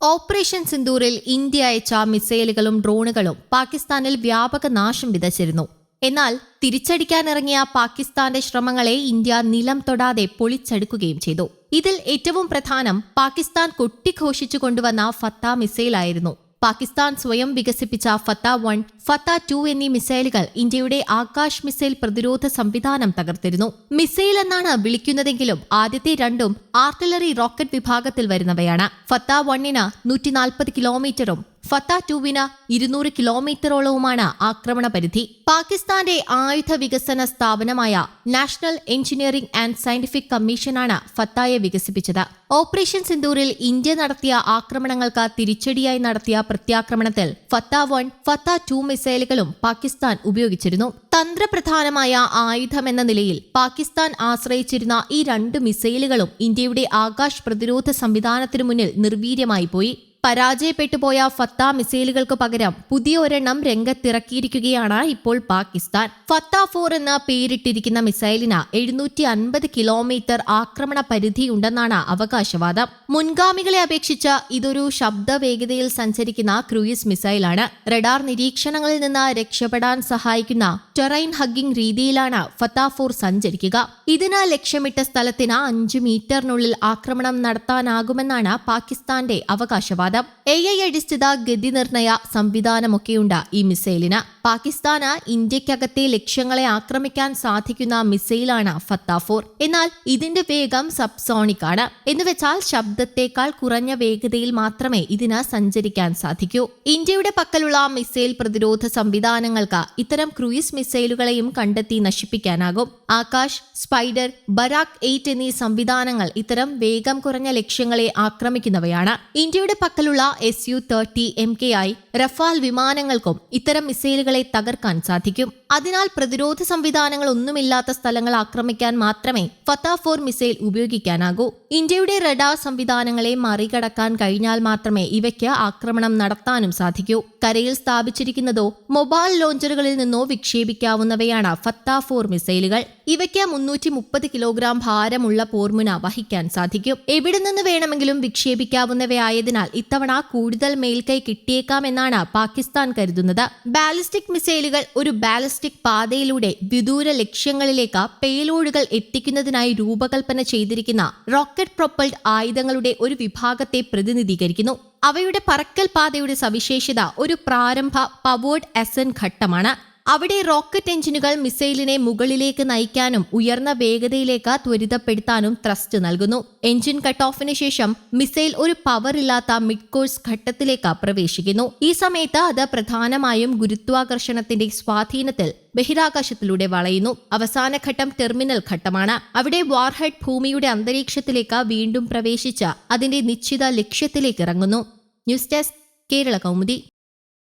Operation സിന്ദൂറിൽ India അയച്ച മിസൈലുകളും ഡ്രോണുകളും പാകിസ്ഥാനിൽ വ്യാപക നാശം വിതച്ചിരുന്നു. എന്നാൽ തിരിച്ചടിക്കാനിറങ്ങിയ പാകിസ്ഥാന്റെ ശ്രമങ്ങളെ ഇന്ത്യ നിലം തൊടാതെ പൊളിച്ചെടുക്കുകയും ചെയ്തു. ഇതിൽ ഏറ്റവും പ്രധാനം പാകിസ്ഥാൻ കൊട്ടിഘോഷിച്ചു കൊണ്ടുവന്ന ഫത്ത മിസൈലായിരുന്നു. പാകിസ്ഥാൻ സ്വയം വികസിപ്പിച്ച ഫത്ത വൺ ഫത്ത ടു എന്നീ മിസൈലുകൾ ഇന്ത്യയുടെ ആകാശ് മിസൈൽ പ്രതിരോധ സംവിധാനം തകർത്തിരുന്നു. മിസൈൽ എന്നാണ് വിളിക്കുന്നതെങ്കിലും ആദ്യത്തെ രണ്ടും ആർട്ടിലറി റോക്കറ്റ് വിഭാഗത്തിൽ വരുന്നവയാണ്. ഫത്ത വണ്ണിന് നൂറ്റിനാൽപ്പത് കിലോമീറ്ററും ഫത്ത ടുവിന് ഇരുന്നൂറ് കിലോമീറ്ററോളവുമാണ് ആക്രമണ പരിധി. പാകിസ്ഥാന്റെ ആയുധ വികസന സ്ഥാപനമായ നാഷണൽ എഞ്ചിനീയറിംഗ് ആൻഡ് സയന്റിഫിക് കമ്മീഷനാണ് ഫത്തായെ വികസിപ്പിച്ചത്. ഓപ്പറേഷൻ സിന്ദൂരിൽ ഇന്ത്യ നടത്തിയ ആക്രമണങ്ങൾക്ക് തിരിച്ചടിയായി നടത്തിയ പ്രത്യാക്രമണത്തിൽ ഫത്ത വൺ ഫത്ത ടു മിസൈലുകളും പാകിസ്ഥാൻ ഉപയോഗിച്ചിരുന്നു. തന്ത്രപ്രധാനമായ ആയുധമെന്ന നിലയിൽ പാകിസ്ഥാൻ ആശ്രയിച്ചിരുന്ന ഈ രണ്ട് മിസൈലുകളും ഇന്ത്യയുടെ ആകാശ് പ്രതിരോധ സംവിധാനത്തിനു മുന്നിൽ നിർവീര്യമായി പോയി. പരാജയപ്പെട്ടുപോയ ഫത്ത മിസൈലുകൾക്ക് പകരം പുതിയ ഒരെണ്ണം രംഗത്തിറക്കിയിരിക്കുകയാണ് ഇപ്പോൾ പാകിസ്ഥാൻ. ഫത്ത ഫോർ എന്ന പേരിട്ടിരിക്കുന്ന മിസൈലിന് എഴുന്നൂറ്റി അൻപത് കിലോമീറ്റർ ആക്രമണ പരിധിയുണ്ടെന്നാണ് അവകാശവാദം. മുൻഗാമികളെ അപേക്ഷിച്ച് ഇതൊരു ശബ്ദ വേഗതയിൽ സഞ്ചരിക്കുന്ന ക്രൂയിസ് മിസൈലാണ്. റഡാർ നിരീക്ഷണങ്ങളിൽ നിന്ന് രക്ഷപ്പെടാൻ സഹായിക്കുന്ന ടെറൈൻ ഹഗ്ഗിംഗ് രീതിയിലാണ് ഫത്ത ഫോർ സഞ്ചരിക്കുക. ഇതിന് ലക്ഷ്യമിട്ട സ്ഥലത്തിന് അഞ്ച് മീറ്ററിനുള്ളിൽ ആക്രമണം നടത്താനാകുമെന്നാണ് പാകിസ്ഥാന്റെ അവകാശവാദം. terhadap എ ഐ അടിസ്ഥിത ഗതി നിർണയ സംവിധാനമൊക്കെയുണ്ട് ഈ മിസൈലിന്. പാകിസ്ഥാന് ഇന്ത്യക്കകത്തെ ലക്ഷ്യങ്ങളെ ആക്രമിക്കാൻ സാധിക്കുന്ന മിസൈലാണ് ഫത്താഫോർ എന്നാൽ ഇതിന്റെ വേഗം സബ്സോണിക് ആണ് എന്നുവെച്ചാൽ ശബ്ദത്തേക്കാൾ കുറഞ്ഞ വേഗതയിൽ മാത്രമേ ഇതിന് സഞ്ചരിക്കാൻ സാധിക്കൂ. ഇന്ത്യയുടെ പക്കലുള്ള മിസൈൽ പ്രതിരോധ സംവിധാനങ്ങൾക്ക് ഇത്തരം ക്രൂയിസ് മിസൈലുകളെയും കണ്ടെത്തി നശിപ്പിക്കാനാകും. ആകാശ് സ്പൈഡർ ബരാക് എയ്റ്റ് എന്നീ സംവിധാനങ്ങൾ ഇത്തരം വേഗം കുറഞ്ഞ ലക്ഷ്യങ്ങളെ ആക്രമിക്കുന്നവയാണ്. ഇന്ത്യയുടെ പക്കലുള്ള S U thirty M K I Rafale വിമാനങ്ങൾക്കും ഇത്തരം മിസൈലുകളെ തകർക്കാൻ സാധിക്കും. അതിനാൽ പ്രതിരോധ സംവിധാനങ്ങൾ ഒന്നുമില്ലാത്ത സ്ഥലങ്ങൾ ആക്രമിക്കാൻ മാത്രമേ ഫത്ത ഫോർ മിസൈൽ ഉപയോഗിക്കാനാകൂ. ഇന്ത്യയുടെ റഡാർ സംവിധാനങ്ങളെ മറികടക്കാൻ കഴിഞ്ഞാൽ മാത്രമേ ഇവയ്ക്ക് ആക്രമണം നടത്താനും സാധിക്കൂ. കരയിൽ സ്ഥാപിച്ചിരിക്കുന്നതോ മൊബൈൽ ലോഞ്ചറുകളിൽ നിന്നോ വിക്ഷേപിക്കാവുന്നവയാണ് ഫത്ത ഫോർ മിസൈലുകൾ. ഇവയ്ക്ക് മുന്നൂറ്റി മുപ്പത് കിലോഗ്രാം ഭാരമുള്ള പോർമുന വഹിക്കാൻ സാധിക്കും. എവിടെ നിന്ന് വേണമെങ്കിലും വിക്ഷേപിക്കാവുന്നവയായതിനാൽ ഇത്തവണ കൂടുതൽ മേൽക്കൈ കിട്ടിയേക്കാമെന്നാണ് പാകിസ്ഥാൻ കരുതുന്നത്. ബാലിസ്റ്റിക് മിസൈലുകൾ ഒരു ബാലിസ്റ്റിക് പാതയിലൂടെ വിദൂര ലക്ഷ്യങ്ങളിലേക്ക് പേലോഡുകൾ എത്തിക്കുന്നതിനായി രൂപകൽപ്പന ചെയ്തിരിക്കുന്ന റോക്കറ്റ് പ്രൊപ്പൽഡ് ആയുധങ്ങളുടെ ഒരു വിഭാഗത്തെ പ്രതിനിധീകരിക്കുന്നു. അവയുടെ പറക്കൽ പാതയുടെ സവിശേഷത ഒരു പ്രാരംഭ പവേർഡ് എസൻ ഘട്ടമാണ്. അവിടെ റോക്കറ്റ് എഞ്ചിനുകൾ മിസൈലിനെ മുകളിലേക്ക് നയിക്കാനും ഉയർന്ന വേഗതയിലേക്ക് ത്വരിതപ്പെടുത്താനും ത്രസ്റ്റ് നൽകുന്നു. എഞ്ചിൻ കട്ട് ഓഫിന് ശേഷം മിസൈൽ ഒരു പവർ ഇല്ലാത്ത മിഡ് കോഴ്സ് ഘട്ടത്തിലേക്ക് പ്രവേശിക്കുന്നു. ഈ സമയത്ത് അത് പ്രധാനമായും ഗുരുത്വാകർഷണത്തിന്റെ സ്വാധീനത്തിൽ ബഹിരാകാശത്തിലൂടെ വളയുന്നു. അവസാന ഘട്ടം ടെർമിനൽ ഘട്ടമാണ്. അവിടെ വാർഹെഡ് ഭൂമിയുടെ അന്തരീക്ഷത്തിലേക്ക് വീണ്ടും പ്രവേശിച്ച് അതിന്റെ നിശ്ചിത ലക്ഷ്യത്തിലേക്ക് ഇറങ്ങുന്നു. News desk Kerala Kaumudi.